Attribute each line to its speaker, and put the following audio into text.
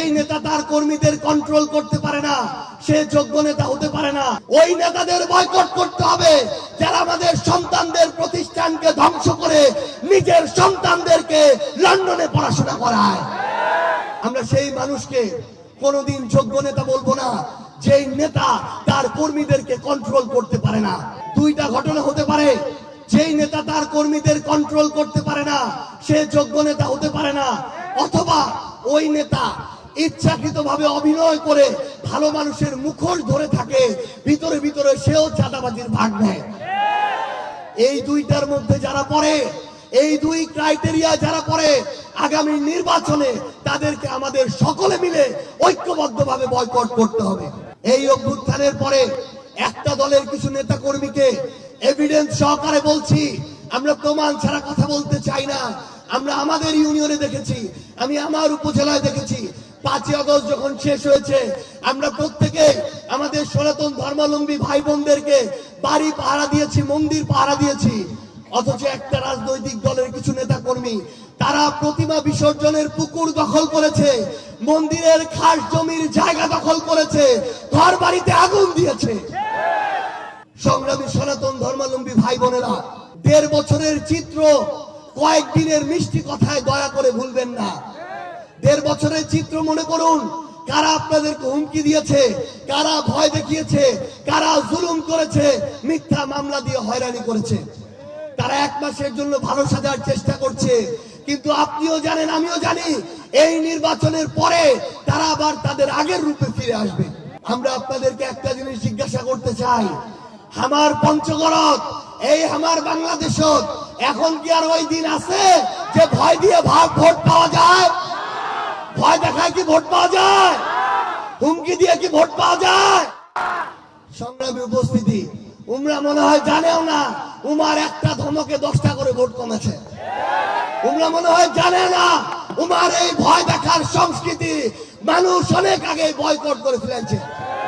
Speaker 1: যেই নেতা তার কর্মীদের কন্ট্রোল করতে পারে না, সে যোগ্য নেতা হতে পারে না। ওই নেতাদের বয়কট করতে হবে, যারা আমাদের সন্তানদের প্রতিষ্ঠানকে ধ্বংস করে নিজের সন্তানদেরকে লন্ডনে পড়াশোনা করায়। আমরা সেই মানুষকে কোনোদিন যোগ্য নেতা বলব না, যেই নেতা তার কর্মীদেরকে কন্ট্রোল করতে পারে না। দুইটা ঘটনা হতে পারে, যেই নেতা তার কর্মীদের কন্ট্রোল করতে পারে না, সে যোগ্য নেতা হতে পারে না, অথবা ওই নেতা ইচ্ছাকৃতভাবে অভিনয় করে ভালো মানুষের মুখোশ ধরে থাকে, ভিতরে ভিতরে সেও চাঁদাবাজির ভাগ নেয়। এই দুইটার মধ্যে যারা পড়ে, এই দুই ক্রাইটেরিয়া যারা পড়ে, আগামী নির্বাচনে তাদেরকে আমাদের সকলে মিলে ঐক্যবদ্ধভাবে বয়কট করতে হবে। এই অভ্যুত্থানের পরে একটা দলের কিছু নেতা কর্মীকে এভিডেন্স সহকারে বলছি, আমরা প্রমাণ ছাড়া কথা বলতে চাই না। আমরা আমাদের ইউনিয়নে দেখেছি, আমি আমার উপজেলায় দেখেছি পাঁচই আগস্ট যখন শেষ হয়েছে, আমরা প্রত্যেকে আমাদের সনাতন ধর্মাবলম্বী ভাই বোনদেরকে বাড়ি পাহারা দিয়েছি, মন্দির পাহারা দিয়েছি। অথচ একটা রাজনৈতিক দলের কিছু নেতা কর্মী তারা প্রতিমা বিসর্জনের পুকুর দখল করেছে, মন্দিরের খাস জমির জায়গা দখল করেছে ঘর বাড়িতে আগুন দিয়েছে। সংগ্রামী সনাতন ধর্মাবলম্বী ভাই বোনেরা দেড় বছরের চিত্র কয়েকদিনের মিষ্টি কথায় দয়া করে ভুলবেন না। দেড় বছরের চিত্র মনে করুন। কারা আপনাদেরকে হুমকি দিয়েছে? কারা ভয় দেখিয়েছে? কারা জুলুম করেছে? মিথ্যা মামলা দিয়ে হয়রানি করেছে। তারা এক মাসের জন্য ভালো সাজার চেষ্টা করছে। কিন্তু আপনিও জানেন, আমিও জানি, এই নির্বাচনের পরে তারা আবার তাদের আগের রূপে ফিরে আসবে। আমরা আপনাদেরকে একটা জিনিস জিজ্ঞাসা করতে চাই। আমার পঞ্চগড়ত, এই আমার বাংলাদেশত এখন কি আর ওই দিন আছে যে ভয় দিয়ে ভাগ ভোট পাওয়া যায়? ভয় দেখায় কি ভোট পাওয়া যায়? হুমকি দিয়ে কি ভোট পাওয়া যায়? সংগ্রামী উপস্থিতি, উমরা মনে হয় জানেও না, উমার একটা ধমকে দশটা করে ভোট কমেছে। উমরা মনে হয় জানে না, উমার এই ভয় দেখার সংস্কৃতি মানুষ অনেক আগে বয়কট করে ফেলেছে।